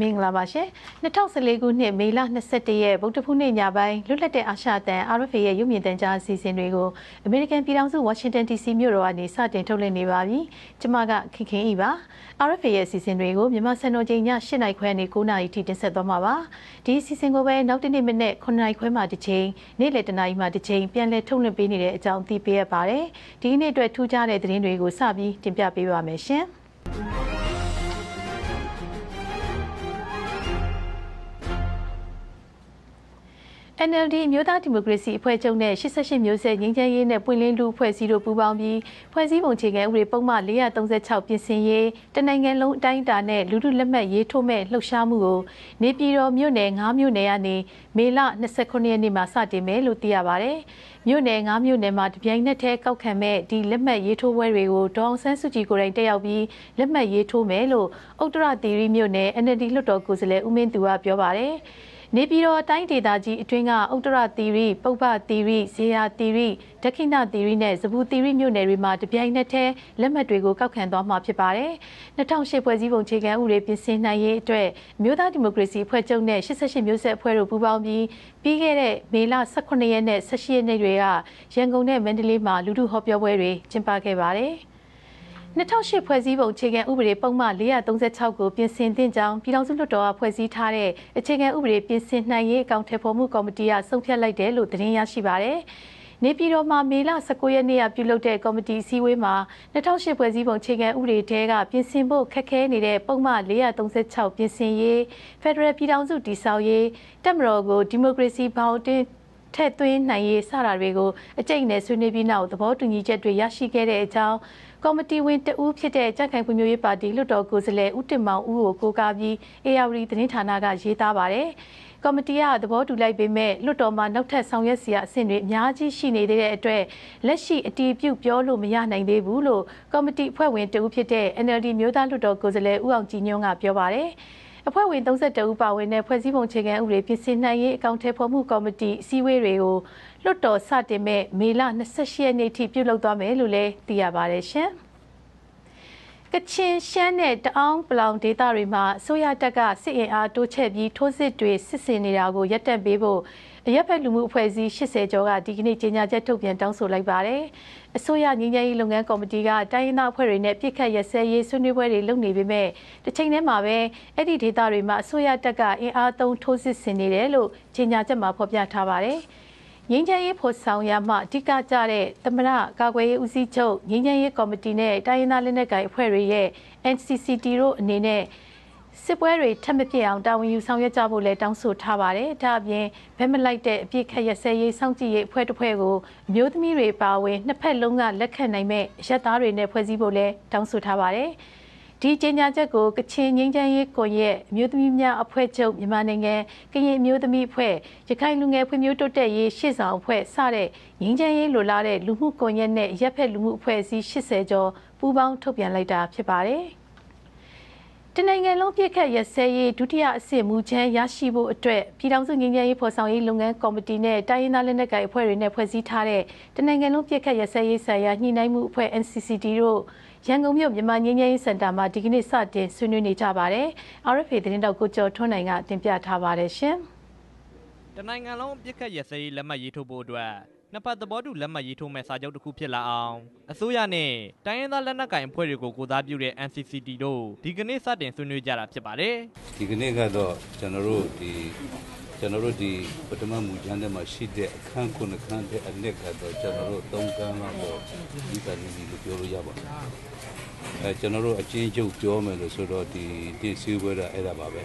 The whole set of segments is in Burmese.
မင်္ဂလာပါရှင်2014ခုနှစ်မေလ22ရက်ဗုဒ္ဓဖူးနေ့ညပိုင်းလွတ်လပ်တဲ့အာရှတန် RFA ရဲ့ရုပ်မြင်သံကြားအစီအစဉ်တွေကိုအမေရိကန်ပြည်ထောင်စုဝါရှင်တန် DC မြို့တော်ကနေစတင်ထုတ်လွှင့်နေပါပြီကျွန်မကခင်ခင်ဤပါ RFA ရဲ့အစီအစဉ်တွေကိုမြန်မာစံတော်ချိန်ည8နာရီခွဲနေ9နာရီထိတင်ဆက်သွားမှာပါဒီအစီအစဉ်ကိုပဲနောက်တနေ့မနေ့9နာရီခွဲမှတစ်ချိန်နေ့လယ်တနာရီမှတစ်ချိန်ပြန်လည်ထုတ်လွှင့်ပေးနေတဲ့အကြောင်းသိပေးရပါတယ်ဒီနေ့အတွက်ထူးခြားတဲ့သတင်းတွေကိုစပြီးတင်ပြပေးပါမယ်ရှင် NLD မြို့သားဒီမိုကရေစီအဖွဲ့ချုပ်နဲ့88မျိုးဆက်ငင်းချမ်းရေးနဲ့ပွင့်လင်းလူအဖွဲ့အစည်းတို့ပူးပေါင်းပြီးဖွဲ့စည်းပုံခြေခံဥပဒေပုံမှန်436ပြင်ဆင်ရေးတနိုင်ငံလုံးအတိုင်းအတာနဲ့လူထုလက်မှတ်ရေးထိုးမဲ့လှုပ်ရှားမှုကိုနေပြည်တော်မြို့နယ်9မြို့နယ်ကနေမေလ29ရက်နေ့မှာစတင်မယ်လို့သိရပါဗျ။မြို့နယ်9မြို့နယ်မှာတပြိုင်နက်တည်းကောက်ခံမဲ့ဒီလက်မှတ်ရေးထိုးပွဲတွေကိုဒေါအောင်ဆန်းစုကြည်ကိုယ်တိုင်တက်ရောက်ပြီးလက်မှတ်ရေးထိုးမယ်လို့ဥတ္တရသီရိမြို့နယ် NLD လွှတ်တော်ကိုယ်စားလှယ်ဦးမင်းသူကပြောပါတယ်။ နေပြည်တော်တိုင်းဒေသကြီးအတွင်းကဥတ္တရသီရိပုပ္ပသီရိဇေယသီရိဒက္ခိဏသီရိနဲ့ဇဘူသီရိမြို့နယ်တွေမှာတပြိုင်နက်တည်းလက်မှတ်တွေကိုကောက်ခံသွားမှာဖြစ်ပါတယ်။2008ဖွဲ့စည်းပုံခြေခံဥပဒေပြင်ဆင်နိုင်ရေးအတွက်မြို့သားဒီမိုကရေစီအဖွဲ့ချုပ်နဲ့88မျိုးဆက်အဖွဲ့တို့ပူးပေါင်းပြီးပြီးခဲ့တဲ့မေလ18ရက်နဲ့18ရက်နေ့တွေကရန်ကုန်နဲ့မန္တလေးမှာလူထုဟောပြောပွဲတွေကျင်းပခဲ့ပါတယ်။ 2008ဖွဲ့စည်းပုံအခြေခံဥပဒေပုံမှန်436ကိုပြင်ဆင်သင့်ကြောင်းပြည်ထောင်စုလွှတ်တော်ကဖွဲ့စည်းထားတဲ့အခြေခံဥပဒေပြင်ဆင်နိုင်ရေးအကောင့်ထဲပေါ်မှုကော်မတီကဆုံးဖြတ်လိုက်တယ်လို့သတင်းရရှိပါရယ်။နေပြည်တော်မှာမေလ19ရက်နေ့ကပြုလုပ်တဲ့ကော်မတီအစည်းအဝေးမှာ2008ဖွဲ့စည်းပုံအခြေခံဥပဒေထဲကပြင်ဆင်ဖို့ခက်ခဲနေတဲ့ပုံမှန်436ပြင်ဆင်ရေးဖက်ဒရယ်ပြည်ထောင်စုတည်ဆောက်ရေးတက်မတော်ကိုဒီမိုကရေစီဘောင်တင်ထည့်သွင်းနိုင်ရေးစတာတွေကိုအကျိတ်နဲ့ဆွေးနွေးပြီးနောက်သဘောတူညီချက်တွေရရှိခဲ့တဲ့အကြောင်း ကော်မတီဝင်တဦးဖြစ်တဲ့ကြက်ခိုင်ဖွံ့ဖြိုးရေးပါတီလွှတ်တော်ကိုယ်စားလှယ်ဦးတင်မောင်ဦးကိုကိုးကားပြီး ARD သတင်းဌာနကရေးသားပါတယ်။ကော်မတီကသဘောတူလိုက်ပေမဲ့လွှတ်တော်မှာနောက်ထပ်ဆောင်ရွက်စရာအဆင့်တွေအများကြီးရှိနေတဲ့အတွက်လက်ရှိအတီးပြုတ်ပြောလို့မရနိုင်သေးဘူးလို့ကော်မတီအဖွဲ့ဝင်တဦးဖြစ်တဲ့ NLD မျိုးသားလွှတ်တော်ကိုယ်စားလှယ်ဦးအောင်ကြည်ညွန့်ကပြောပါတယ်။အဖွဲ့ဝင်32ဦးပါဝင်တဲ့ဖွဲ့စည်းပုံခြေခံဥပဒေပြင်ဆင်နိုင်ရေးအကောင့်ထဲပေါ်မှုကော်မတီအစည်းအဝေးတွေကို လွှတ်တော်စတင်မဲ့မေလ28ရက်နေ့ထိပြုလုပ်သွားမယ်လို့လည်းသိရပါတယ်ရှင်။ကချင်ရှမ်းနဲ့တအောင်းပလောင်ဒေသတွေမှာအစိုးရတပ်ကစစ်အင်အားတိုးချဲ့ပြီးထိုးစစ်တွေစစ်ဆင်နေတာကိုရပ်တန့်ပေးဖို့အရက်ဖက်လူမှုအဖွဲ့အစည်း80ကျော်ကဒီကနေ့ကြေညာချက်ထုတ်ပြန်တောင်းဆိုလိုက်ပါတယ်။အစိုးရငြိမ်းချမ်းရေးလုပ်ငန်းကော်မတီကတိုင်းရင်းသားအဖွဲ့တွေနဲ့ပြစ်ခတ်ရစဲရေးဆွေးနွေးပွဲတွေလုပ်နေပေမဲ့တစ်ချိန်တည်းမှာပဲအဲ့ဒီဒေသတွေမှာအစိုးရတပ်ကအင်အားသုံးထိုးစစ်ဆင်နေတယ်လို့ကြေညာချက်မှာဖော်ပြထားပါတယ်။ ငင်းချမ်းရေးဖို့ဆောင်ရမှအဓိကကြတဲ့သမရကာကွယ်ရေးဦးစီးချုပ်ငင်းချမ်းရေးကော်မတီနဲ့တိုင်းရင်းသားလက်နက်ကိုင်အဖွဲ့တွေရဲ့ NCCT တို့အနေနဲ့စစ်ပွဲတွေထပ်မဖြစ်အောင်တာဝန်ယူဆောင်ရွက်ကြဖို့လည်းတောင်းဆိုထားပါတယ်။ဒါအပြင်ဗက်မလိုက်တဲ့အပြစ်ခတ်ရစဲရေးစောင့်ကြည့်ရေးအဖွဲ့တစ်ဖွဲ့ကိုအမျိုးသမီးတွေပါဝင်နှစ်ဖက်လုံးကလက်ခံနိုင်မဲ့ရက်သားတွေနဲ့ဖွဲ့စည်းဖို့လည်းတောင်းဆိုထားပါတယ်။ ဒီကြေညာချက်ကိုကချင်ငင်းချမ်းရေးကွန်ရက်အမျိုးသမီးများအဖွဲ့ချုပ်မြန်မာနိုင်ငံကရင်အမျိုးသမီးအဖွဲ့ရခိုင်လူငယ်ဖွံ့ဖြိုးတိုးတက်ရေးရှေ့ဆောင်အဖွဲ့စတဲ့ငင်းချမ်းရေးလိုလားတဲ့လူမှုကွန်ရက်နဲ့ရက်ဖက်လူမှုအဖွဲ့အစည်း80ကျော်ပူးပေါင်းထုတ်ပြန်လိုက်တာဖြစ်ပါတယ်။တနိုင်ငံလုံးပြည့်ခတ်ရစဲရေးဒုတိယအဆင့်မူချမ်းရရှိဖို့အတွက်ပြည်ထောင်စုငြိမ်းချမ်းရေးဖော်ဆောင်ရေးလုပ်ငန်းကော်မတီနဲ့တိုင်းရင်းသားလက်နက်ကိုင်အဖွဲ့တွေနဲ့ဖွဲ့စည်းထားတဲ့တနိုင်ငံလုံးပြည့်ခတ်ရစဲရေးဆိုင်ရာညှိနှိုင်းမှုအဖွဲ့ NCCT တို့ ရန်ကုန်မြို့မြန်မာငြိမ်းချမ်းရေးစင်တာမှာဒီကနေ့စတင်ဆွေးနွေးနေကြပါတယ်။ RFA သတင်းတောက်ကိုကျော်ထွန်းနိုင်ကတင်ပြထားပါတယ်ရှင်။တနိုင်ငံလုံးပြည့်ခတ်ရစဲရေးလက်မှတ်ရေးထိုးဖို့အတွက်နှစ်ဖက်သဘောတူလက်မှတ်ရေးထိုးမဲ့စာချုပ်တစ်ခုဖြစ်လာအောင်အစိုးရနဲ့တိုင်းရင်းသားလက်နက်ကိုင်အဖွဲ့တွေကိုကိုစားပြုတဲ့ NCCT တို့ဒီကနေ့စတင်ဆွေးနွေးကြတာဖြစ်ပါတယ်ဒီကနေ့ကတော့ကျွန်တော်တို့ဒီကျွန်တော်တို့ဒီပထမမူကြမ်းထဲမှာရှိတဲ့အခန်းခုနှစ်ခန်းတဲ့အနက်ကတော့ကျွန်တော်တို့သုံးခန်းလောက်တော့ဒီကနေ့ဒီလိုပြောလို့ရပါတယ် အဲကျွန်တော်တို့အချင်းချုပ်ပြောမယ်လို့ဆိုတော့ဒီဒီစည်းဝေးတာအဲ့ဒါပါပဲ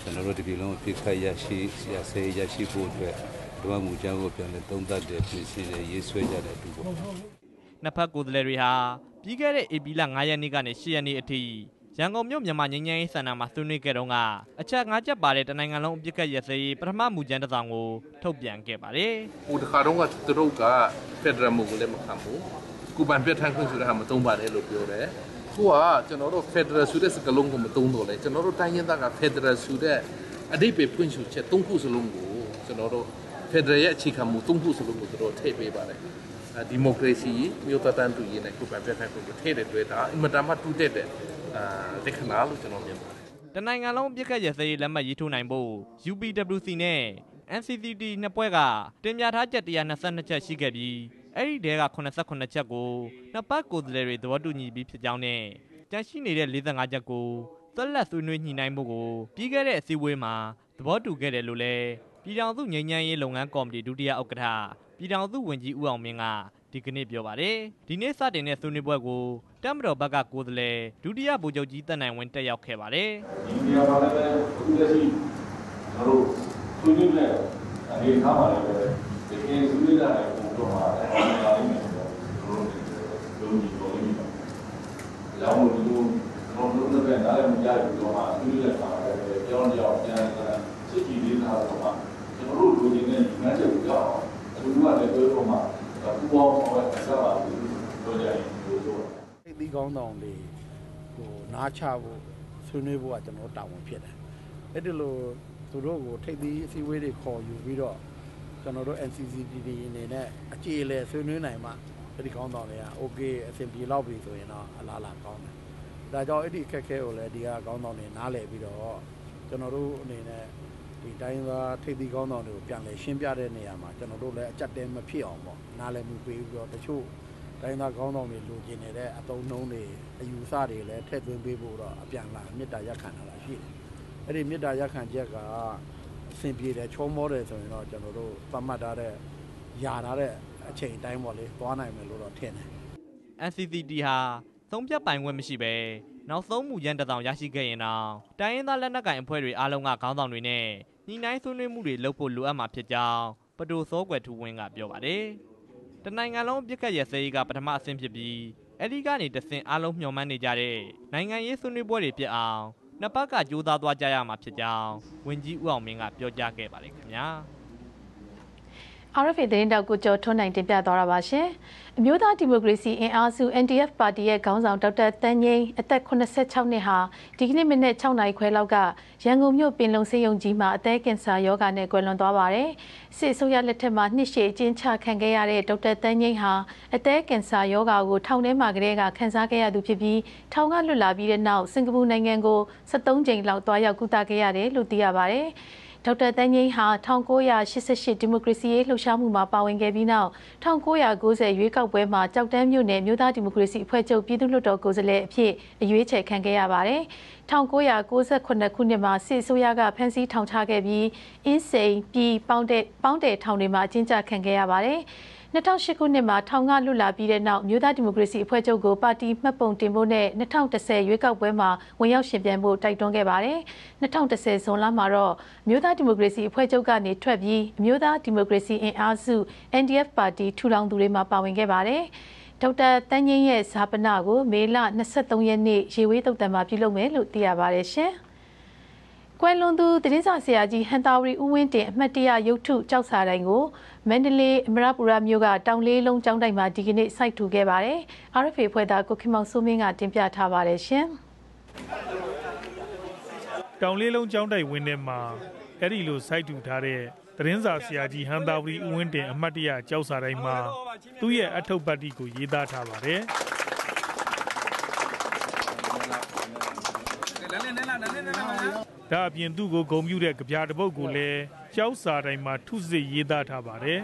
ကျွန်တော်တို့ဒီပြည်လုံးအဖြစ်ခတ်ရရှိရစေရရှိဖို့အတွက်ဓမ္မမူကျမ်းကိုပြန်လဲသုံးသပ်တယ်ပြင်ဆင်တယ်ရေးဆွဲကြတယ်တူပေါ့နှစ်ဖက်ကိုယ်စားလှယ်တွေဟာပြီးခဲ့တဲ့ဧပြီလ9ရက်နေ့ကနေ10ရက်နေ့အထိရန်ကုန်မြို့မြန်မာငင်းငင်းရေးစံနာမှာဆွေးနွေးခဲ့တော့ကအချက်၅ချက်ပါတဲ့တနိုင်ငံလုံးအပြစ်ကတ်ရစေးပထမမူကျမ်းတစ်စောင်ကိုထုတ်ပြန်ခဲ့ပါတယ်။ဟိုတခါတော့ကသူတို့ကဖက်ဒရယ်မူကိုလည်းမခံဘူး။ကုပန်ပြတ်ထန်းခွင့်ဆိုတဲ့ဟာမသုံးပါတယ်လို့ပြောတယ်။ ခုကကျွန်တော်တို့ဖက်ဒရယ်ဆိုတဲ့စကားလုံးကိုမသုံးတော့လေကျွန်တော်တို့တိုင်းရင်းသားကဖက်ဒရယ်ဆိုတဲ့အဓိပ္ပာယ်ဖွင့်ဆိုချက်၃ခုစလုံးကိုကျွန်တော်တို့ဖက်ဒရယ်ရဲ့အခြေခံမူသုံးခုစလုံးကိုသူတို့ထည့်ပေးပါတယ်ဒီမိုကရေစီမြို့သားတန်းတူရေးနဲ့ခုပန်ပြတ်ထိုင်ကိုထည့်တဲ့တွေ့တာအင်မတန်မှတူတက်တဲ့အာလက္ခဏာလို့ကျွန်တော်မြင်ပါတယ်တတနိုင်ငံလုံးပြစ်ခတ်ရစရေးလက်မှတ်ရေးထိုးနိုင်ဖို့ UPWC နဲ့ NCCT နှစ်ပွဲကတင်ပြထားချက်122ချက်ရှိခဲ့ပြီး အဲ့ဒီတဲက89ချက်ကိုနှစ်ပတ်ကိုယ်စားလှယ်တွေသဘောတူညီပြီးဖြစ်ကြောင်းနဲ့ကြန့်ရှိနေတဲ့45ချက်ကိုသက်လက်ဆွေးနွေးညှိနှိုင်းမှုကိုပြီးခဲ့တဲ့အစည်းအဝေးမှာသဘောတူခဲ့တယ်လို့လည်းပြည်ထောင်စုငြိမ်းချမ်းရေးလုပ်ငန်းကော်မတီဒုတိယဥက္ကဋ္ဌပြည်ထောင်စုဝန်ကြီးဦးအောင်မင်းကဒီကနေ့ပြောပါတယ်ဒီနေ့စတင်တဲ့ဆွေးနွေးပွဲကိုတက်မတော်ဘက်ကကိုယ်စားလှယ်ဒုတိယဗိုလ်ချုပ်ကြီးတက်နိုင်ဝင်းတက်ရောက်ခဲ့ပါတယ်ဒီနေရာမှာလည်းပဲအခုလက်ရှိကျွန်တော်တို့ဆွေးနွေးတဲ့အနေအထားမှာလည်းပဲဒီကနေ့ဆွေးနွေးတဲ့ပုံ တော့မှာလည်းအားရလိမ့်မယ်ဆိုတော့ကျွန်တော်တို့လုံးကြီးတော်လိမ့်မယ်။ရောင်းလို့ဒီလိုကျွန်တော်တို့လည်းနားလည်းမကြဘူးတော့မှဆွေးနွေးတဲ့အခါမှာလည်းကြောင်းကြောင်းပြန်ပြန်စစ်ကြည့်လေးထားတော့မှကျွန်တော်တို့လူချင်းနဲ့ညီမချက်ကိုကြောက်အောင်အခုကလည်းပြောတော့မှပူပေါင်းဆောင်ရတာပါလို့ပြောကြရင်လို့ဆိုတော့ထိပ်သီးကောင်းဆောင်တွေဟိုနားချဖို့ဆွေးနွေးဖို့ကကျွန်တော်တာဝန်ဖြစ်တယ်အဲ့ဒီလိုသူတို့ကိုထိပ်သီးအစည်းအဝေးတွေခေါ်ယူပြီးတော့ ကျွန်တော်တို့ NCCTD အနေနဲ့အကြေအလည်ဆွေးနွေးနိုင်မှအဲ့ဒီကောင်းဆောင်တွေက okay အဆင်ပြေတော့ပြီဆိုရင်တော့အလားအလာကောင်းတယ်ဒါကြောင့်အဲ့ဒီအခက်အခဲကိုလည်းဒီကကောင်းဆောင်တွေနားလည်ပြီးတော့ကျွန်တော်တို့အနေနဲ့ဒီတိုင်းသားထိပ်သီးကောင်းဆောင်တွေကိုပြန်လည်ရှင်းပြတဲ့နေရာမှာကျွန်တော်တို့လည်းအကြက်တဲမဖြစ်အောင်ပေါ့နားလည်မှုပေးပြီးတော့တချို့တိုင်းသားကောင်းဆောင်တွေလိုချင်နေတဲ့အတုံးနှုံးတွေအယူဆတွေလည်းထည့်သွင်းပေးဖို့တော့အပြန်လာမေတ္တာရက်ခံတာရှိတယ်။အဲ့ဒီမေတ္တာရက်ခံချက်ကအ ဆင်ပြေတယ်ချောမောတယ်ဆိုရင်တော့ကျွန်တော်တို့သတ်မှတ်ထားတဲ့ယာထားတဲ့အချိန်တိုင်းပေါ့လေသွားနိုင်မယ်လို့တော့ထင်တယ် NCCT ဟာသုံးဖြတ်ပိုင်ခွင့်မရှိပဲနောက်ဆုံးမူရန်တစ်စောင်ရရှိခဲ့ရင်တော့တိုင်းရင်းသားလက်နက်ကိုင်အဖွဲ့တွေအားလုံးကခေါင်းဆောင်တွေနဲ့ညီနိုင်ဆွေးနွေးမှုတွေလုပ်ဖို့လိုအပ်မှာဖြစ်ကြောင်းပဒိုစောကွယ်ထူဝင်းကပြောပါတယ်။တနိုင်ငံလုံးပြစ်ခတ်ရစရေးကပထမအဆင့်ဖြစ်ပြီးအဲ့ဒီကနေတဆင့်အားလုံးမျှော်မှန်းနေကြတဲ့နိုင်ငံရေးဆွေးနွေးပွဲတွေဖြစ်အောင် နှစ်ပတ်ကကြိုးစားသွားကြရမှာဖြစ်ကြောင်းဝန်ကြီးဦးအောင်မင်းကပြောကြားခဲ့ပါတယ်ခင်ဗျာ။ RFA သတင်းတောက်ကိုကျော်ထွန်းနိုင်တင်ပြသွားတာပါရှင်။အမျိုးသားဒီမိုကရေစီအင်အားစု NDF ပါတီရဲ့ခေါင်းဆောင်ဒေါက်တာတန်းငိမ့်အသက်86နှစ်ဟာဒီကနေ့မနေ့6နာရီခွဲလောက်ကရန်ကုန်မြို့ပင်လုံစေယုံကြီးမှာအသည်းကင်ဆာရောဂါနဲ့ကွယ်လွန်သွားပါတယ်။စစ်အစိုးရလက်ထက်မှာနှစ်ရှည်အကျဉ်းချခံခဲ့ရတဲ့ဒေါက်တာတန်းငိမ့်ဟာအသည်းကင်ဆာရောဂါကိုထောင်ထဲမှာကလေးကခံစားခဲ့ရသူဖြစ်ပြီးထောင်ကလွတ်လာပြီးတဲ့နောက်စင်ကာပူနိုင်ငံကို73ကြိမ်လောက်တွားရောက်ကုသခဲ့ရတယ်လို့သိရပါတယ်။ ဒေါက်တာတန်းငိမ့်ဟာ1988ဒီမိုကရေစီရေးလှုပ်ရှားမှုမှာပါဝင်ခဲ့ပြီးနောက်1990ရွေးကောက်ပွဲမှာကြောက်တန်းမြို့နယ်မြို့သားဒီမိုကရေစီအဖွဲ့ချုပ်ပြည်သူ့လွှတ်တော်ကိုယ်စားလှယ်အဖြစ်အရွေးချယ်ခံခဲ့ရပါတယ်။1998ခုနှစ်မှာစစ်ဆိုးရကဖမ်းဆီးထောင်ချခဲ့ပြီးအင်းစိန်ပြည်ပေါင်းတဲ့ပေါင်းတဲ့ထောင်တွေမှာအကျဉ်းချခံခဲ့ရပါတယ်။ 2008ခုနှစ်မှာထောင်ကလွတ်လာပြီးတဲ့နောက်မြို့သားဒီမိုကရေစီအဖွဲ့ချုပ်ကိုပါတီမှတ်ပုံတင်ဖို့နဲ့2010ရွေးကောက်ပွဲမှာဝင်ရောက်ရှင်ပြိုင်ဖို့တိုက်တွန်းခဲ့ပါတယ်။2010ဇွန်လမှာတော့မြို့သားဒီမိုကရေစီအဖွဲ့ချုပ်ကနေထွက်ပြီးမြို့သားဒီမိုကရေစီအင်အားစု NDF ပါတီထူထောင်သူတွေမှာပါဝင်ခဲ့ပါတယ်။ဒေါက်တာတန်းငင်းရဲ့ဇာပနာကိုမေလ23ရက်နေ့ရေဝေးတုတ်တံမှာပြုလုပ်မယ်လို့သိရပါတယ်ရှင်။ ကွယ်လွန်သူသတင်းစာဆရာကြီးဟန်တာဝရီဦးဝင်းတင်အမှတ်တရရုပ်ထုကြောက်စာတိုင်းကိုမန္တလေးအမရပူရမြို့ကတောင်လေးလုံးကျောင်းတိုင်မှာဒီကနေ့စိုက်ထူခဲ့ပါတယ်။ RFA ဖွဲ့သားကိုခင်မောင်စိုးမင်းကတင်ပြထားပါတယ်ရှင်။တောင်လေးလုံးကျောင်းတိုင်ဝင်းထဲမှာအဲ့ဒီလိုစိုက်ထူထားတဲ့သတင်းစာဆရာကြီးဟန်တာဝရီဦးဝင်းတင်အမှတ်တရကြောက်စာတိုင်းမှာသူ့ရဲ့အထုပ်ပတ်တိကိုရေးသားထားပါတယ်။ ဒါအပြင်သူ့ကိုဂုံပြူတဲ့ကြပြတပုတ်ကိုလည်းကြောက်စာတိုင်းမှာထုစစ်ရေးသားထားပါတယ်